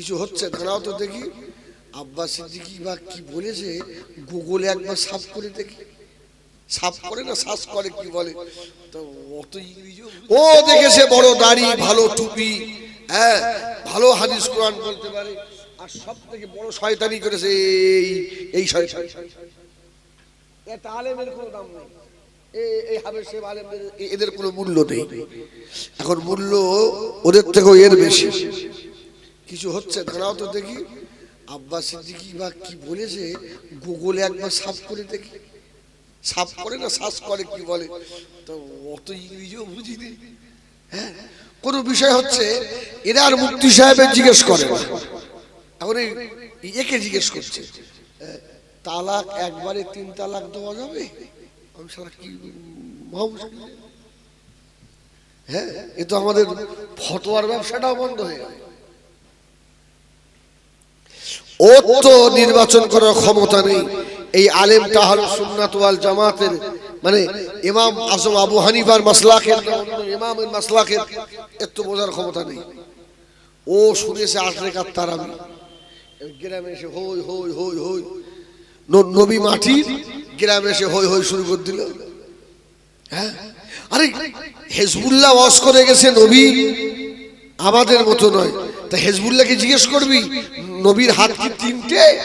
কিছু হচ্ছে? দাঁড়াও তো দেখি। আব্বাস সিদ্দিকি বা কি বলেছে? গুগলে একবার সাফ করে দেখি। সাফ করে না? শ্বাস করে কি বলে? তো অত ইংরেজিও ও দেখেছে বড় দাড়ি ভালো টুপি। হ্যাঁ ভালো হাদিস কোরআন বলতে পারে। আর সব থেকে বড় শয়তানি করেছে এই এই শয়তান। এটা আলেমের কোনো দাম নেই। এ- এই হাবের সে আলেমদের এদের কোনো মূল্য নেই। এখন মূল্য ওদের থেকেও এর বেশি। কিছু হচ্ছে, দাঁড়াও তো দেখি। আব্বাস সিদ্দিকি বা কি বলেছে, গুগলে একবার সাফ করে দেখি। সাফ করে না শ্বাস করে কি বলে? তো অত ইংরেজিও বুঝিনি। হ্যাঁ? কোন বিষয় হচ্ছে, এরা আর মুক্তি সাহেবের জিজ্ঞেস করে এখন একে জিজ্ঞেস করছে। তালাক একবারে তিন তালাক দেওয়া যাবে? আমি সালা কি হ্যাঁ? এ তো আমাদের ফটোয়ার ব্যবসাটাও বন্ধ হয়ে গেল। ও তো নির্বাচন করার ক্ষমতা নেই। এই আলেম তাহলে সুন্নাত ওয়াল জামাতের মানে ইমাম আজম আবু হানিফার মাসলাকের ইমামের মাসলাকের এত বোঝার ক্ষমতা নেই। ও শুনেছে আট রেখার তারাবি। গ্রামে এসে হই হই হই হই। নবী মাটির গ্রামে এসে হই হই শুরু করে দিল। হ্যাঁ? আরে হেজবুল্লাহ ওয়াজ করে গেছে নবী। আমাদের মতো নয়। তা হেজবুল্লাহকে জিজ্ঞেস করবি, নবীর হাত কি তিনটে?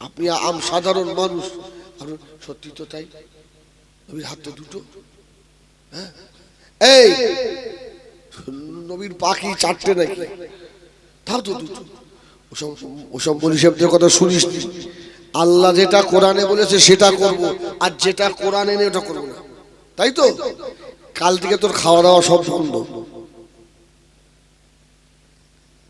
আপনি আম সাধারণ মানুষ। আর সত্যি তো তাই? নবীর হাত তো দুটো। হ্যাঁ? এই, নবীর পাখি চারটে নাকি? তাও তো দুটো। ওসব ওসব মনীষেবদের কথা শুনিস। আল্লাহ যেটা কোরআনে বলেছে সেটা করব, আর যেটা কোরআনে নেই ওটা করব না। তাই তো? কাল থেকে তোর খাওয়া দাওয়া সব বন্ধ।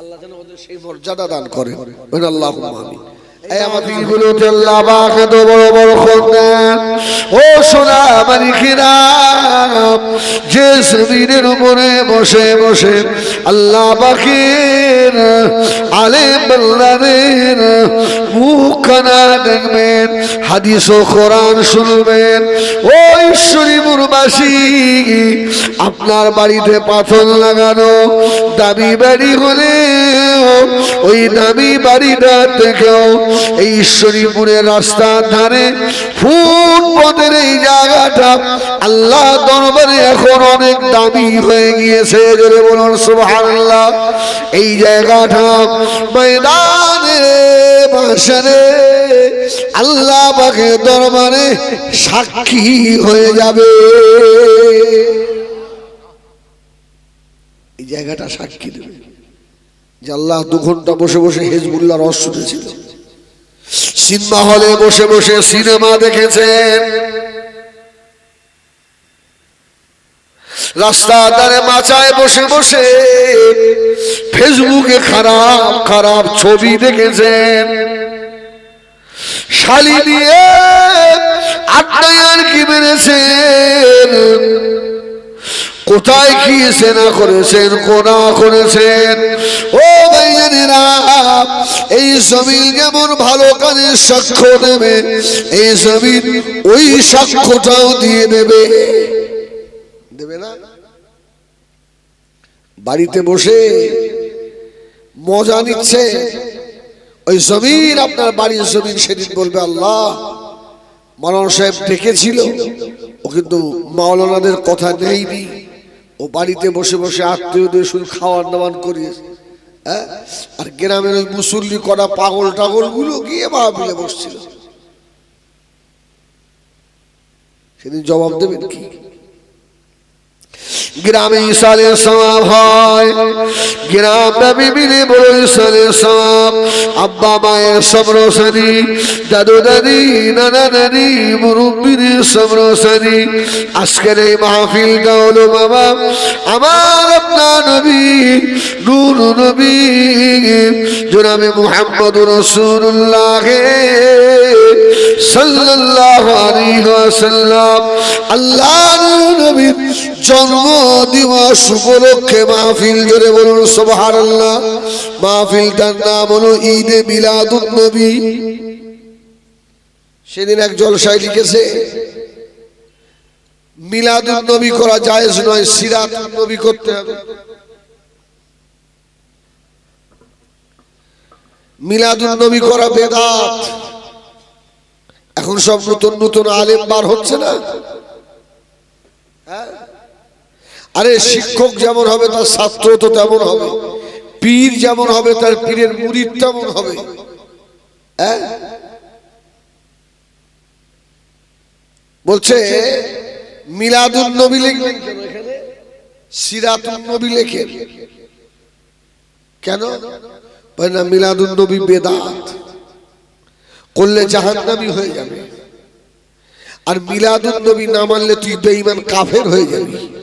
আল্লাহ যেন ওদের সেই মর্যাদা দান করে। আল্লাহ দেখবেন হাদিস ও কোরআন শুনবেন। ও ঈশ্বরীপুরবাসী আপনার বাড়িতে পাথর লাগানো দামি বাড়ি হলে, ওই দামি বাড়িটা থেকেও এই ঈশ্বরীপুরের রাস্তার ধারে ফুটপথের এই জায়গাটা আল্লাহ দরবারে এখন অনেক দামি হয়ে গিয়েছে। বলুন, সুবহানাল্লাহ। এই জায়গাটা ময়দানে বাসারে আল্লাহ পাকে দরবারে সাক্ষী হয়ে যাবে। এই জায়গাটা সাক্ষী দেবে। যে আল্লাহ দু ঘণ্টা বসে বসে হেজবুল্লাহ রস শুনেছিল। সিনেমা হলে বসে বসে সিনেমা দেখেছেন। রাস্তার ধারে মাচায় বসে বসে ফেসবুকে খারাপ খারাপ ছবি দেখেছেন। শালি দিয়ে আড্ডায় আর কি মেরেছেন? কোথায় কি সেনা করেছেন, কোনা করেছেন? ও এই জমিন যেমন ভালো কাজের সাক্ষ্য দেবে, এই জমিন ওই সাক্ষ্যটাও দিয়ে দেবে। দেবে না? বাড়িতে বসে মজা নিচ্ছে। ওই জমিন, আপনার বাড়ির জমিন, সেদিন বলবে আল্লাহ, মাওলানা সাহেব ডেকেছিল। ও কিন্তু মাওলানাদের কথা নেয়নি ও বাড়িতে বসে বসে আত্মীয়দের শুধু খাওয়ার দাওয়ান করিয়েছে হ্যাঁ? আর গ্রামের ওই মুসল্লি করা পাগল টাগলগুলো গিয়ে মাহবিলে বসছিল। সেদিন জবাব দেবেন কি? গ্রামে ইসালের সমাব হয়। গ্রামব্যাপী মিলে বড় ইসালের সমাব আব্বা, মায়ের সমরসানি দাদু, দাদি, নানা, নানি, মুরব্বীদের সমরসানি আজকের এই মাহফিলটা হলো বাবা আমার আপনার নবী, নূর নবী, জনাবে মুহাম্মদ রসুল্লাহ সাল্লাল্লাহু আলাইহি ওয়াসাল্লাম আল্লাহর নবীর জন্ম দিবস উপলক্ষে মাহফিল জোরে বলুন, সুবহানাল্লাহ। মাহফিলটার নাম হলো ঈদে মিলাদুন নবী সেদিন এক জলসায় লিখেছে মিলাদুন নবী করা জায়েজ নয় সিরাতুন নবী করতে হবে। মিলাদুন নবী করা বেদাত। এখন সব নতুন নতুন আলেম বার হচ্ছে না হ্যাঁ? আরে শিক্ষক যেমন হবে, তার ছাত্র তো তেমন হবে। পীর যেমন হবে, তার পীরের মুরিদ তেমন হবে। হ্যাঁ? বলছে, মিলাদুন নবী লিখবেন সিরাতুন নবী লেখেন। কেন? না, মিলাদুন নবী বেদাত। করলে জাহান্নামী হয়ে যাবে। আর মিলাদুন নবী না মানলে তুই বেঈমান কাফের হয়ে যাবি।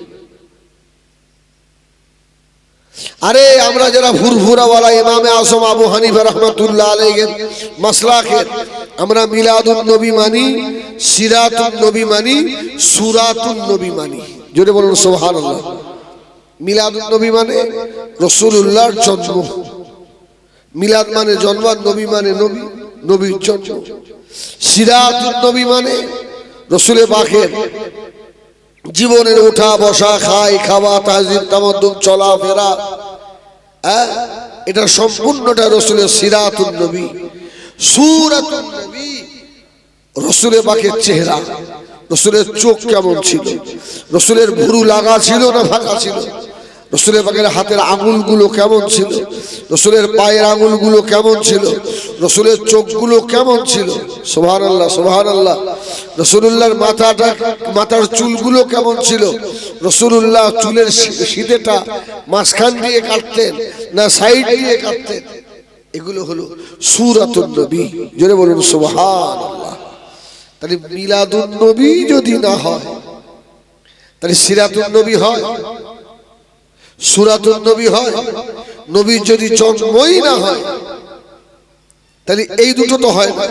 আরে আমরা যারা ফুরফুরাওয়ালা ইমামে আসম আবু হানিফা রহমাতুল্লাহ আলাইহির মাসলাকের আমরা মিলাদুন নবী মানি, সিরাতুন নবী মানি, সুরাতুন নবী মানি। জোরে বলুন, সুবহানাল্লাহ। মিলাদুন নবী মানে রাসূলুল্লাহর জন্ম। মিলাদ মানে জন্ম নবী মানে নবী, নবীর জন্ম। সিরাতুন নবী মানে রসুলে পাখের জীবনের উঠা, বসা, খাই, খাওয়া তাজির তামাদুম চলা, ফেরা হ্যাঁ? এটা সম্পূর্ণটা রসুলের সিরাতুন নবী। সুরাতুন নবী। রসুলের পাখির চেহারা, রসুলের চোখ কেমন ছিল? রসুলের ভুরু লাগা ছিল না ফাঁকা ছিল? রসুলের পাখের হাতের আঙুলগুলো কেমন ছিল? রসুলের পায়ের আঙুলগুলো কেমন ছিল? রসুলের চোখগুলো কেমন ছিল? সোহান আল্লাহ সোহান আল্লাহ রসুল্লাহর মাথাটা, মাথার চুলগুলো কেমন ছিল? রসুল্লাহ চুলের শীতেটা মাঝখান দিয়ে কাটতেন না সাইড দিয়ে কাটতেন? এগুলো হলো সুরাতুন নবী। জোরে বলুন সোহান আল্লাহ তাহলে মিলাদুন নবী যদি না হয়, তাহলে সিরাতুন নবী হয়। সুরাতুন নবী হয়, নবীর যদি জন্মই না হয়, তাহলে এই দুটো তো হয় না।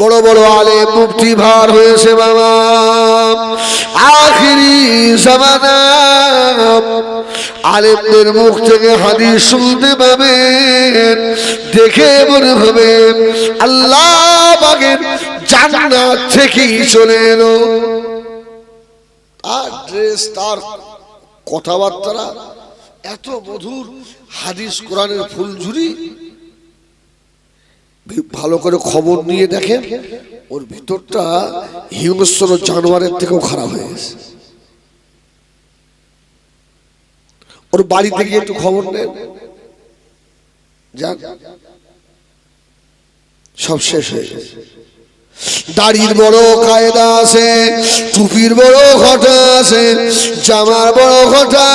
বড় বড় আলে মুক্তি ভার হয়েছে বাবা। আখিরি জামানা, আলেমদের মুখ থেকে হাদিস শুনতে পাবেন, দেখে মনে হবে আল্লাহ বাগের জান্নাত থেকেই চলে এলো। আর ড্রেস তার কথাবার্তা এত মধুর হাদিস কোরআনের ফুলঝুরি। ভালো করে খবর নিয়ে দেখেন, ওর ভিতরটা হিংস্র জানোয়ারের থেকেও খারাপ হয়ে গেছে। ওর বাড়ি থেকে একটু খবর নেন। যান সব শেষ হয়ে গেছে। দাড়ির বড় কায়দা আছে, টুপির বড় ঘটা আছে, জামার বড় ঘটা।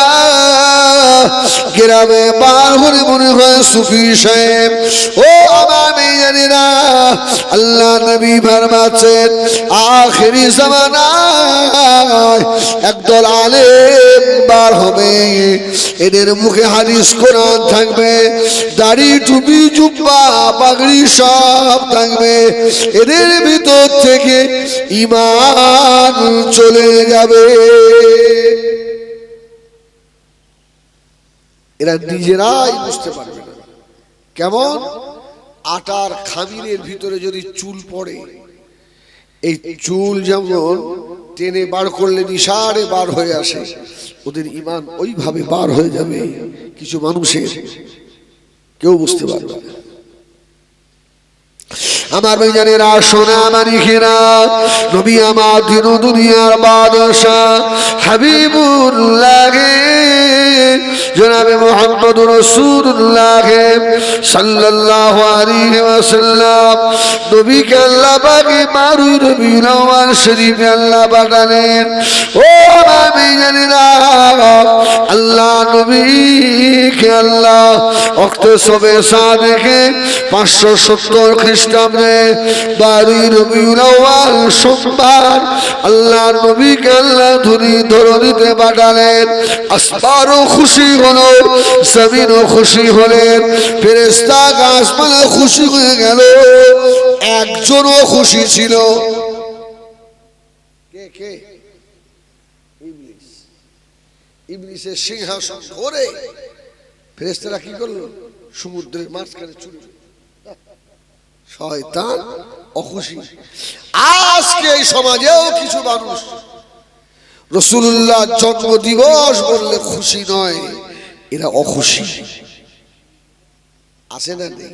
গ্রামে পার হলে মনে হয় সুফি সাহেব। ও আমার মেয়েরা আল্লাহ নবী ফরমাচ্ছেন আখেরি জামানায় একদল আলেম বার হবে। এদের মুখে হাদিস, কোরআন থাকবে। দাড়ি, টুপি, জুব্বা, পাগড়ি সব থাকবে। এদের ভিতর থেকে ইমান চলে যাবে। এরা নিজেরাই বুঝতে পারবে না। কেমন? আটার খামিরের ভিতরে যদি চুল পড়ে, এই চুল যেমন টেনে বার করলে নিশারে বার হয়ে আসে, ওদের ইমান ওইভাবে বার হয়ে যাবে কিছু মানুষের। কেউ বুঝতে পারবে না। আমার ভাইজানেরা সোনা মানিকেরা, নবী আমার দিন দুনিয়ার বাদশাহ হাবিবুল্লাহ, জনাবে মোহাম্মদ রসুল্লাহ সাল্লাল্লাহু আলাইহি ওয়াসাল্লাম। নবীকে আল্লাহ পাকে বারুই রবিউল আউয়াল শরীফে আল্লাহ পাঠালেন। ও আমি জানি আল্লাহ নবীকে আল্লাহ অক্ত সবে দেখে পাঁচশো সত্তর খ্রিস্টাব্দে আসমানও খুশি খুশি একজনও খুশি ছিল। সিংহাসন ধরে ফেরেস্তারা কি করল? সমুদ্রের মাঝখানে চুরি শয়তান অখুশি। আজকে এই সমাজেও কিছু মানুষ রসুল্লাহ জন্ম দিবস বললে খুশি নয়, এরা অখুশি। আছে না নেই?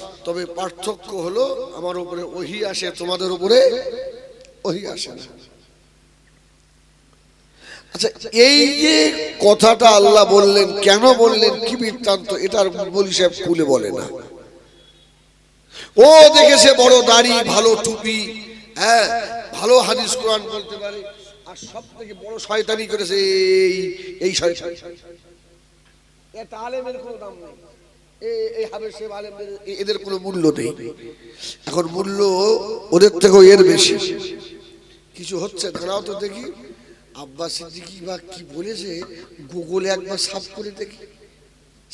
তবে পার্থক্য হলো আমার উপরে ওহি আসে, তোমাদের উপরে ওহি আসে না। আচ্ছা এই যে কথাটা আল্লাহ বললেন, কেন বললেন, কি বৃত্তান্ত, এটার বলি সাহেব খুলে বলে না। ও দেখেছে বড় দাড়ি, ভালো টুপি হ্যাঁ ভালো হাদিস কোরআন বলতে পারে, আর সব থেকে বড় শয়তানি করেছে এই এই শয়তান। এটা আলেমের কোনো দাম নেই। এই হাবের সে এদের কোনো মূল্য নেই। এখন মূল্য ওদের থেকেও এর বেশি। কিছু হচ্ছে দাঁড়াও তো দেখি আব্বাস সিদ্দিকি বা কি বলেছে, গুগলে একবার সাফ করে দেখি।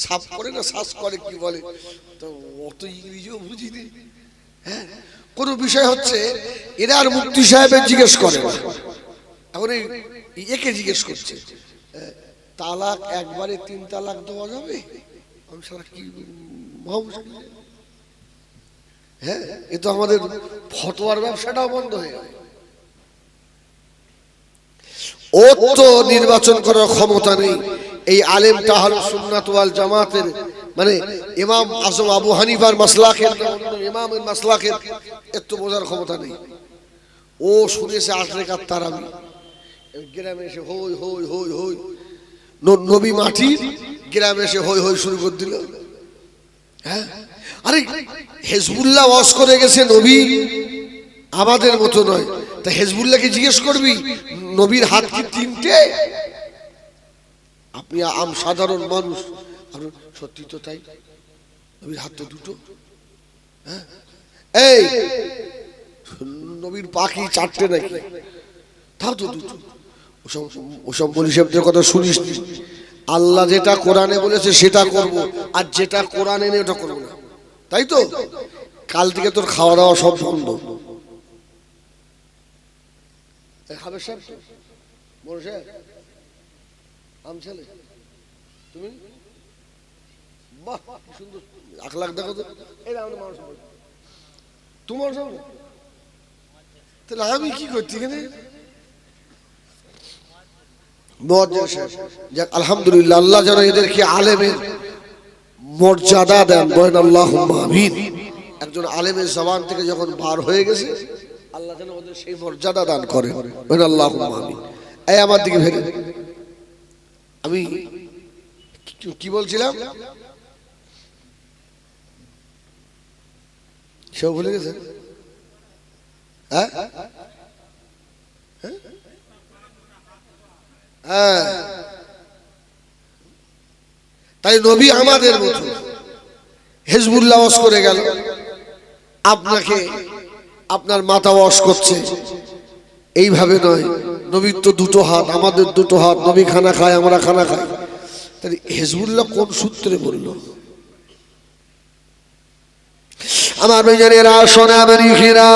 সাফ করে না শ্বাস করে কি বলে? তো অত ইংরেজিও বুঝিনি। হ্যাঁ কোনো বিষয় হচ্ছে, এরা আর মুক্তি সাহেবের জিজ্ঞেস করে না। এখন একে জিজ্ঞেস করছে। তালাক একবারে তিন তালাক দেওয়া যাবে? আমি সারা কি হ্যাঁ এ তো আমাদের ফতোয়ার ব্যবসাটাও বন্ধ হয়ে যাবে ও তো নির্বাচন করার ক্ষমতা নেই। এই আলেমটা হলো সুন্নাত জামাতের মানে ইমাম আজম আবু হানিফার মাসলাকের ইমামের মাসলাকের এর তো বোঝার ক্ষমতা নেই। ও শুনেছে আট রেখার তারাবি। গ্রামে এসে হই হই হই হই, নবী মাটির গ্রামে এসে হই হই শুরু করে দিল। হ্যাঁ? আরে, হেজবুল্লাহ ওয়াজ করে গেছে নবী। আমাদের মতো নয়। তা হেজবুল্লাহকে জিজ্ঞেস করবি, নবীর হাত কি তিনটে? আপনি আম সাধারণ মানুষ। সত্যি তো তাই। নবীর হাত তো দুটো। হ্যাঁ? এই, নবীর পাখি চারটে নাকি? তাও তো দুটো। ওসব ওসব মনীষেবদের কথা শুনিস। আল্লাহ যেটা কোরআনে বলেছে সেটা করব, আর যেটা কোরআনে নেই ওটা করব না। তাই তো? কাল থেকে তোর খাওয়া দাওয়া সব বন্ধ। সাহেব? সাহেব? তুমি? বাহ সুন্দর। আখলাখ দেখো তাহলে আমি কি করছি এখানে। যাক, আলহামদুলিল্লাহ, আল্লাহ যেন এদেরকে আলেমের মর্যাদা দেন, বলেন আল্লাহ আমিন। একজন আলেমের জবান থেকে যখন বার হয়ে গেছে, আল্লাহ যেন ওদের সেই মর্যাদা দান করে, বলেন আল্লাহ এই আমার দিকে ফেরে। আমি কি- কি বলছিলাম? সেও ভুলে গেছে? হ্যাঁ? হ্যাঁ? তাই নবী আমাদের মতো হেজবুল্লাহ ওয়াশ করে গেল। আপনাকে আপনার মাথা ওয়াশ করছে। এইভাবে নয়। নবীর তো দুটো হাত, আমাদের দুটো হাত। নবী খানা খায়, আমরা খানা খাই। তাহলে হেজবুল্লাহ কোন সূত্রে বলল? আমার বেজারেরা সোনা বেরিখিরা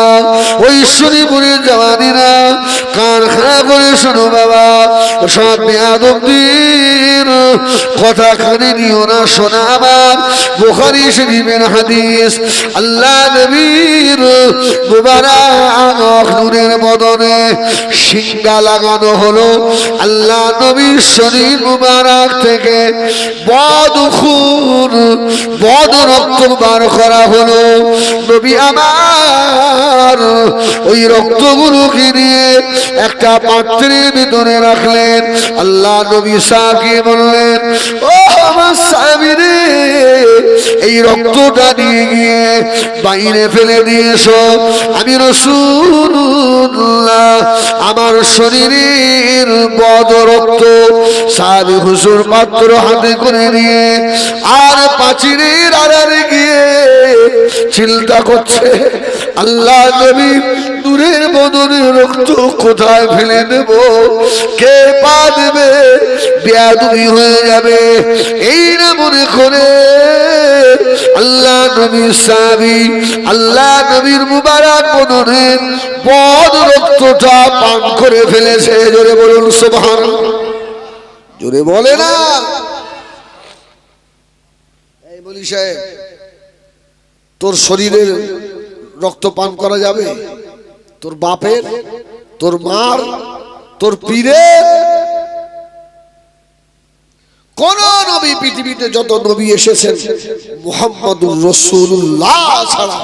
ওই শনিপুরের জওয়ানিরা কারখানা করে শোনো বাবা, সব বেয়াদবদের কথা কানে নিও না, শোনা আমার। বুখারী শরীফের হাদিস, আল্লাহ নবীর মুবারক নূরের বদনে সিঙ্গা লাগানো হলো। আল্লাহ নবীর শরীর মুবারক থেকে বদ খুন, বদ রক্ত বার করা হলো। নবী আমার ওই রক্তগুলোকে নিয়ে একটা পাত্রের ভিতরে রাখলেন। আল্লাহ নবী বললেন, ও আমার এই রক্তটা নিয়ে গিয়ে বাইরে ফেলে দিয়েছ আমি রসুল্লাহ আমার শরীরের বদ রক্ত সাবি হুজুর পাত্র হাতে করে নিয়ে আর পাচিরের আড়ালে গিয়ে চিন্তা করছে, আল্লাহ নবী দূরের বদনে রক্ত কোথায় ফেলে দেব? কে পা দেবে? বেয়াদুবি হয়ে যাবে। এই না মনে করে আল্লাহ নবী সাবি আল্লাহ নবীর মুবারক বদনের বদ রক্তটা পান করে ফেলেছে। জোরে বলুন সোভান জোরে বলে না। তোর শরীরের রক্ত পান করা যাবে? তোর বাপের, তোর মার, তোর পীরের? কোন নবী পৃথিবীতে যত নবী এসেছেন, মোহাম্মদুর রসুল্লাহ ছাড়া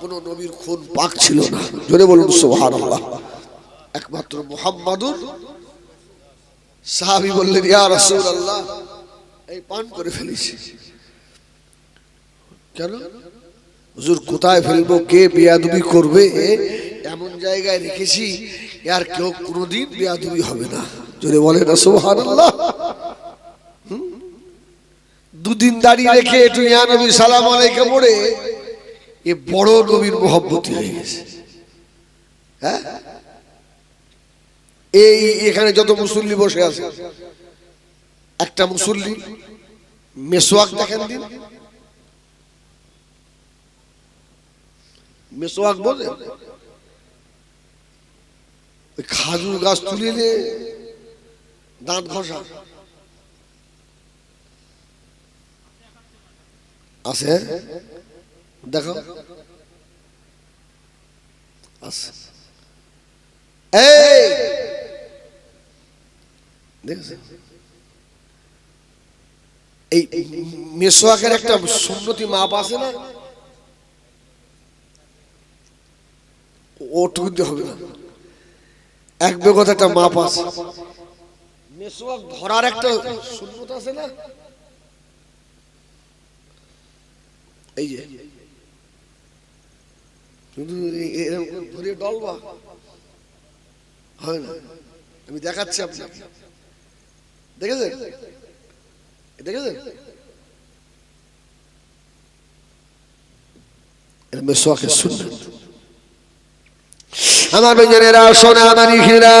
কোন নবীর খুন পাক ছিল না। জোরে বলুন আল্লাহ একমাত্র মোহাম্মদুর। সাহাবি বললেন, ইয়া রসুল আল্লাহ এই পান করে ফেলেছি। কেন? হুজুর, কোথায় ফেলব? কে বেয়াদবি করবে? এমন জায়গায় রেখেছি, আর কেউ কোনোদিন বেয়াদবি হবে না। যদি বলে না সোহান আল্লাহ দুদিন দাঁড়িয়ে রেখে একটু ইয়া নবী সালাম আলাইকে পড়ে এ বড় নবীর মোহব্বতী হয়ে গেছে। হ্যাঁ? এই এখানে যত মুসল্লি বসে আছে, একটা মুসল্লি মেসোয়াক দেখেন দিন। মেসোয়াক ওই খাজুর গাছ তুলিলে দাঁত ঘষা। আছে? দেখো। আছে। এই! এই মেসোয়াকের একটা সুন্নতি মাপ আছে না? ওটুকু হবে না। এক বেগত একটা মাপ আছে। মেসোয়াক ধরার একটা শূন্যতা আছে না? এই যে। শুধু এ- এরকম ধরে ডলবা। হয় না। আমি দেখাচ্ছি আপনাকে। দেখেছেন? দেখেছেন? মেসোয়াকের সুন্নত। আমার বেজনেরা সোনা মানিকেরা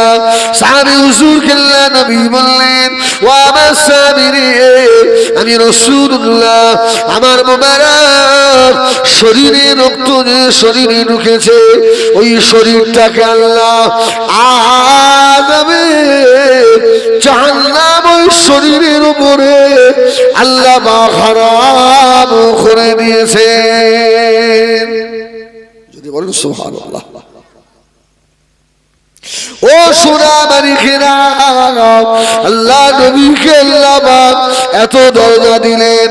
সাহাবি হুজুর কেল্লা নবী বললেন, ও আমার স্বামী রে, আমি রসুল্লাহ আমার মোবারক শরীরে রক্ত যে শরীরে ঢুকেছে, ওই শরীরটাকে আল্লাহ আদাবে জাহান্নাম, ওই শরীরের উপরে আল্লাহ মা খারাপ করে দিয়েছে যদি বলেন সুবহানাল্লাহ। আল্লাহ নবীকে আল্লাহ এত দরজা দিলেন।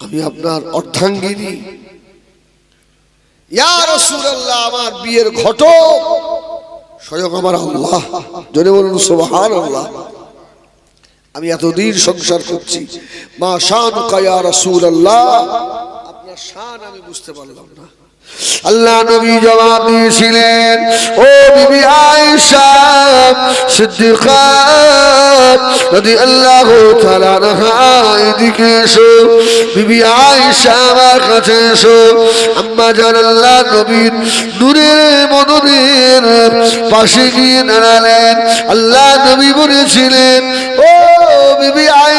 আমি আপনার ইয়া রাসূলুল্লাহ, আমার বিয়ের ঘটক। স্বয়ং আমার আল্লাহ। জোরে বলুন, সুবহানাল্লাহ। আমি এতদিন সংসার করছি। মা শান কায়া রসুল আল্লাহ আপনার শান আমি বুঝতে পারলাম না। আল্লাহ নবী জবাব দিয়েছিলেন, ও বিবি আয়েশা তাআলা এদিকে এসো, বিবি আমার কাছে এসো, আম্মা আল্লাহ নবীর নূরের মদনের পাশে গিয়ে দাঁড়ালেন। আল্লাহ নবী বলেছিলেন, ও বিবি আয়েশা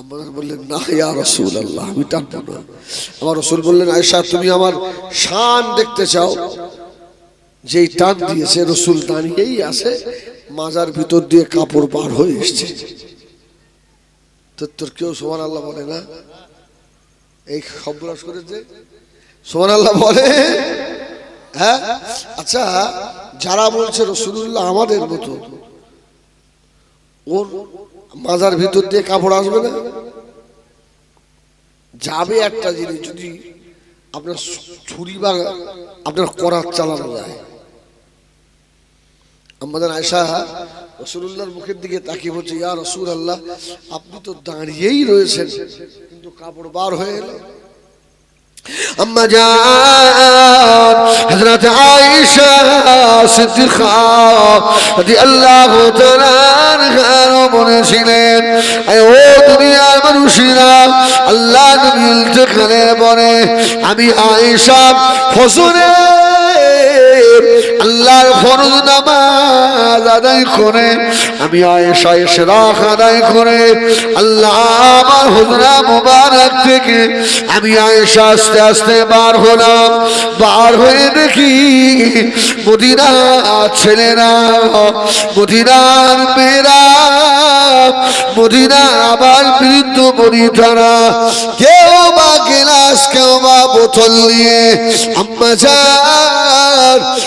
আমাদের বললেন, না, ইয়া রসুল আল্লাহ আমি টানবো না। আমার রসুল বললেন, আয়েশা, তুমি আমার শান দেখতে চাও। যেই টান দিয়েছে রসুল দাঁড়িয়েই আছে। মাজার ভিতর দিয়ে কাপড় বার হয়ে এসছে। তোর কেউ সোমান আল্লাহ বলে না? এই সব্রাস করেছে সোমান আল্লাহ বলে? হ্যাঁ? আচ্ছা যারা বলছে রসুল্লাহ আমাদের মতো, ওর মাজার ভিতর দিয়ে কাপড় আসবে না? যাবে একটা জিনিস যদি আপনার ছুরি বা আপনার করার চালানো যায়। আমাদের আয়সা রসুল্লাহর মুখের দিকে তাকিয়ে বলছে, ইয়া রসুল আল্লাহ আপনি তো দাঁড়িয়েই রয়েছেন, কিন্তু কাপড় বার হয়ে এলো। তাআলা আনহা বলেছিলেন ও দুনিয়ার মানুষেরা, আল্লাহ আমি আয়েশা ফজরে আল্লাহর ফরজ নামাজ আদায় করে, আমি আয়েশা ইশরাক আদায় করে, আল্লাহ আমার হুজরা মুবারক থেকে আমি আয়েশা আস্তে আস্তে বার হলাম। বার হয়ে দেখি মদিনা ছেলেরা, মদিনার মেয়েরা মদিনা আবার বৃদ্ধ বনিতারা। কেউ বোতল নিয়ে আম্মা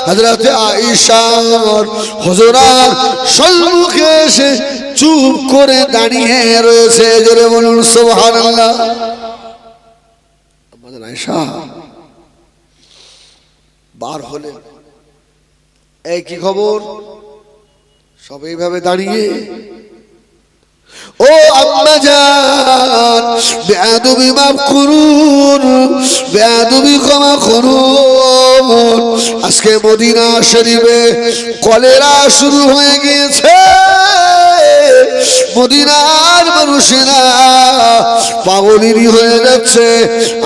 হজরতে আইসার হজরার সম্মুখে এসে চুপ করে দাঁড়িয়ে রয়েছে। জোরে বলুন আয়েশা বার হলেন। এই কি খবর? সব এইভাবে দাঁড়িয়ে ও আম্মা বেয়াদবি মাফ করুন, বেয়াদবি ক্ষমা করুন। আজকে মদিনা শরীফে কলেরা শুরু হয়ে গিয়েছে। মদিনার মানুষেরা পাগলিনী হয়ে যাচ্ছে।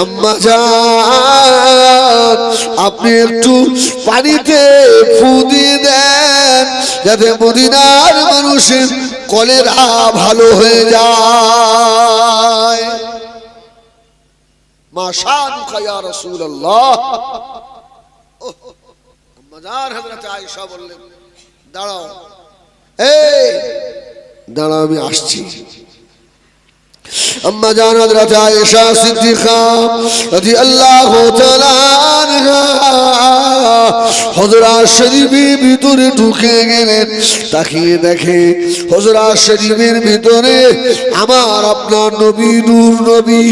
আম্মা যান আপনি একটু পানিতে ফু দিয়ে দেন, যাতে মদিনার মানুষের কলেরা ভালো হয়ে যায়। মা শান কায়া রাসূলুল্লাহ। মজার হযরত আয়েশা বললেন, দাঁড়াও, এই, দাঁড়াও, আমি আসছি। আম্মা জান হযরত আয়েশা সিদ্দিকা রাদিয়াল্লাহু তাআলা আনহা, হযরত শরীফের ভিতরে ঢুকে গেলেন, তাকিয়ে দেখে হযরত শরীফের ভিতরে আমার আপনার নবী, নূর নবী,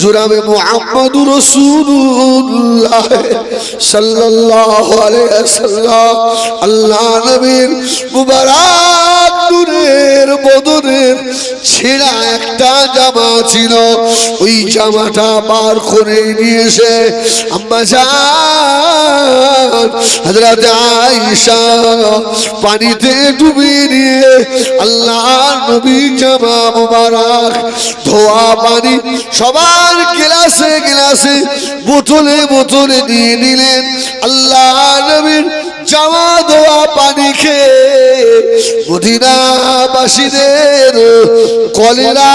জুরাবে মুহাম্মদুর রাসূলুল্লাহ সাল্লাল্লাহু আলাইহি ওয়াসাল্লাম, আল্লাহ নবীর মুবারক নূরের বদনের ছেঁড়া একটা জামা ছিল। ওই জামাটা বার করে নিয়েছে আম্মা জান। হযরত পানিতে ডুবিয়ে নিয়ে আল্লাহ নবী জামা মোবারক, ধোয়া পানি সবার গ্লাসে গ্লাসে বোতলে বোতলে নিয়ে নিলেন। আল্লাহ নবীর জামা ধোয়া পানি খেয়ে মদিনাবাসীদের কলেরা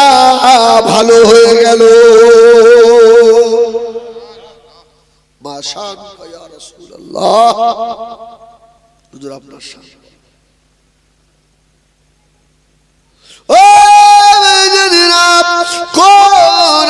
ভালো হয়ে গেল। আপনার কোন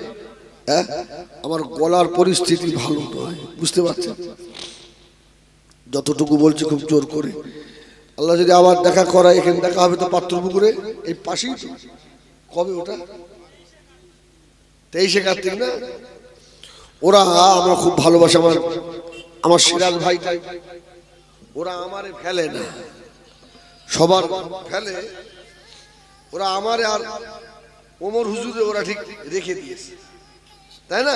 হ্যাঁ আমার গলার পরিস্থিতি ভালো নয়, বুঝতে পারছেন? যতটুকু বলছি খুব জোর করে। আল্লাহ যদি আবার দেখা করায়, এখানে দেখা হবে তো পাত্রপুকুরে, এই পাশেই কবে ওটা? তেইশে কার্তিক না? ওরা, আমরা খুব ভালোবাসে আমার আমার সিরাজ ভাই ওরা আমারে ফেলে না। সবার ফেলে। ওরা আমারে আর ওমর হুজুরে ওরা ঠিক রেখে দিয়েছে। তাই না?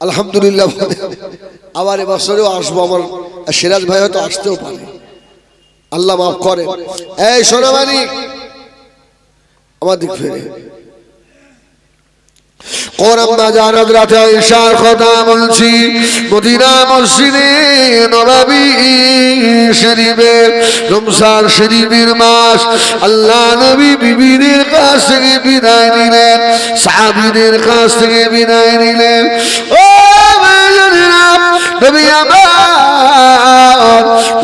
আলহামদুলিল্লাহ আবার এবছরেও আসব আমার। সিরাজ ভাই হয়তো আসতেও পারে। আল্লাহ মাফ করে এই সোনামানি আমার দিক ফেরে। কথা বলছি, মদিনা মসজিদে শরীফের মাস, আল্লাহ নবী বিবিদের কাছ থেকে বিদায় নিলেন, সাহাবীদের কাছ থেকে বিদায় নিলেন। ও নবী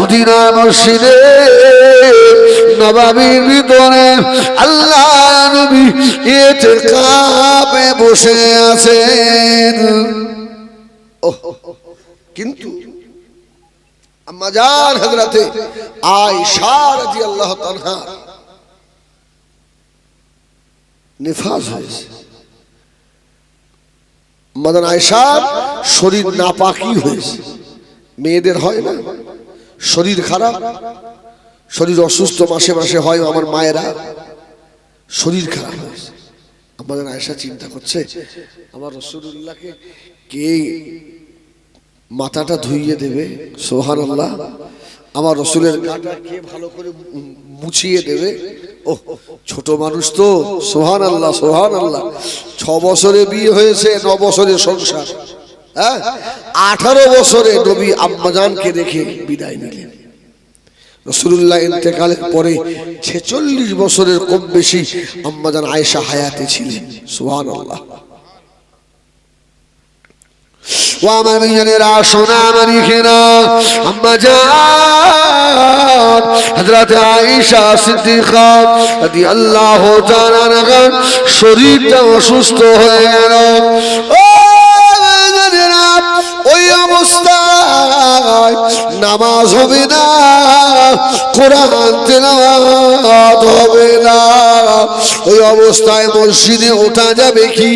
মদিনা মসজিদে নবাবীর ভিতরে আল্লাহ নবী এতে কাপে বসে আছেন। কিন্তু আম্মাজান হজরতে আয়সা রাদিয়াল্লাহু তাআলা নিফাজ হয়েছে। মাদান আয়সার শরীর নাপাকি হয়েছে। মেয়েদের হয় না? শরীর খারাপ, শরীর অসুস্থ মাসে মাসে হয় আমার মায়েরা, শরীর খারাপ হয়েছে আমাদের আয়সা চিন্তা করছে, আমার রসুল্লাহকে কে মাথাটা ধুইয়ে দেবে? সোহান আল্লাহ আমার রসুলের গাটা কে ভালো করে মুছিয়ে দেবে? ও ছোট মানুষ তো সোহান আল্লাহ সোহান আল্লাহ ছ বছরে বিয়ে হয়েছে, ন বছরে সংসার। হ্যাঁ? আঠারো বছরে নবী আম্মাজানকে রেখে বিদায় নিলেন। রসুল্লাহ ইন্তেকালের পরে ছেচল্লিশ বছরের কম বেশি আম্মাজান আয়েশা হায়াতে ছিলেন। সুহান আল্লাহ ও আমার সোনা আমার খেনা আম্মা শরীরটা অসুস্থ হয়ে গেল। ও নামাজ হবে না কোরআন তেলাওয়াত হবে না। ওই অবস্থায় মসজিদে ওঠা যাবে কি?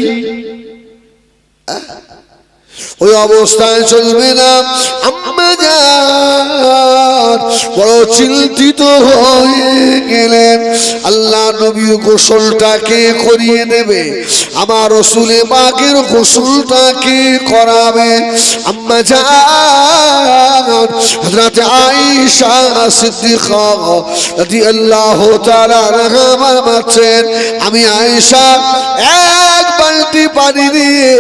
ওই অবস্থায় চলবে না। আম্মা বড় চিন্তিত হয়ে গেলেন। আল্লাহ নবী গোসলটাকে করিয়ে দেবে। আমার রসুলে বাগের গোসলটাকে করাবে। আম্মা হযরত আয়েশা সিদ্দিকা তাআলা আনহা মারছেন আমি আয়েশা এক বালতি পানি দিয়ে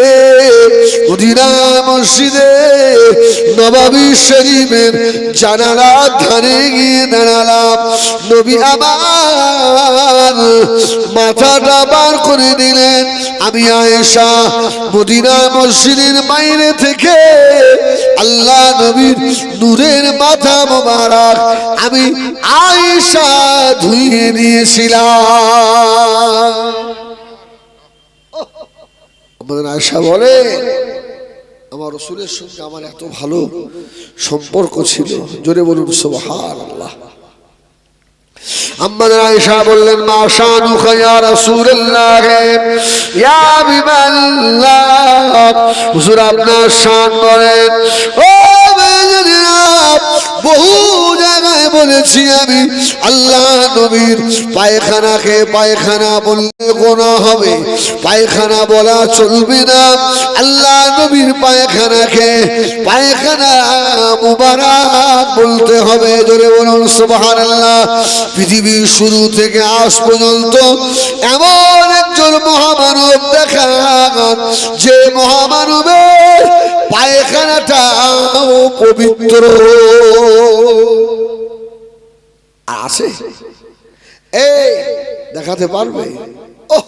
মদিনা মসজিদে নবাবী শরীফের জানালা ধারে গিয়ে দাঁড়ালাম। নবী আমার মাথাটা বার করে দিলেন। আমি আয়েশা মদিনা মসজিদের বাইরে থেকে আল্লাহ নবীর নূরের মাথা মোবারক আমি আয়েশা ধুইয়ে দিয়েছিলাম আমাদের আয়সা বলে, আমার রসুলের সঙ্গে আমার এত ভালো সম্পর্ক ছিল। জোরে বলুন সোহার আল্লাহ আমাদের আয়েশা বললেন, মা শানুকা ইয়া রাসূলুল্লাহ, ইয়া আপনার শান বলেন, ও বহু বলেছি আমি, আল্লাহ নবীর পায়খানাকে পায়খানা বললে গোনা হবে। পায়খানা বলা চলবে না। আল্লাহ নবীর পায়খানাকে পায়খানা মুবারক বলতে হবে। জোরে বলুন, সুবহানাল্লাহ। পৃথিবীর শুরু থেকে আজ পর্যন্ত এমন একজন মহামানব দেখা যে মহামানবের পায় পায়খানাটাও পবিত্র। আছে এই দেখাতে পারবে? ও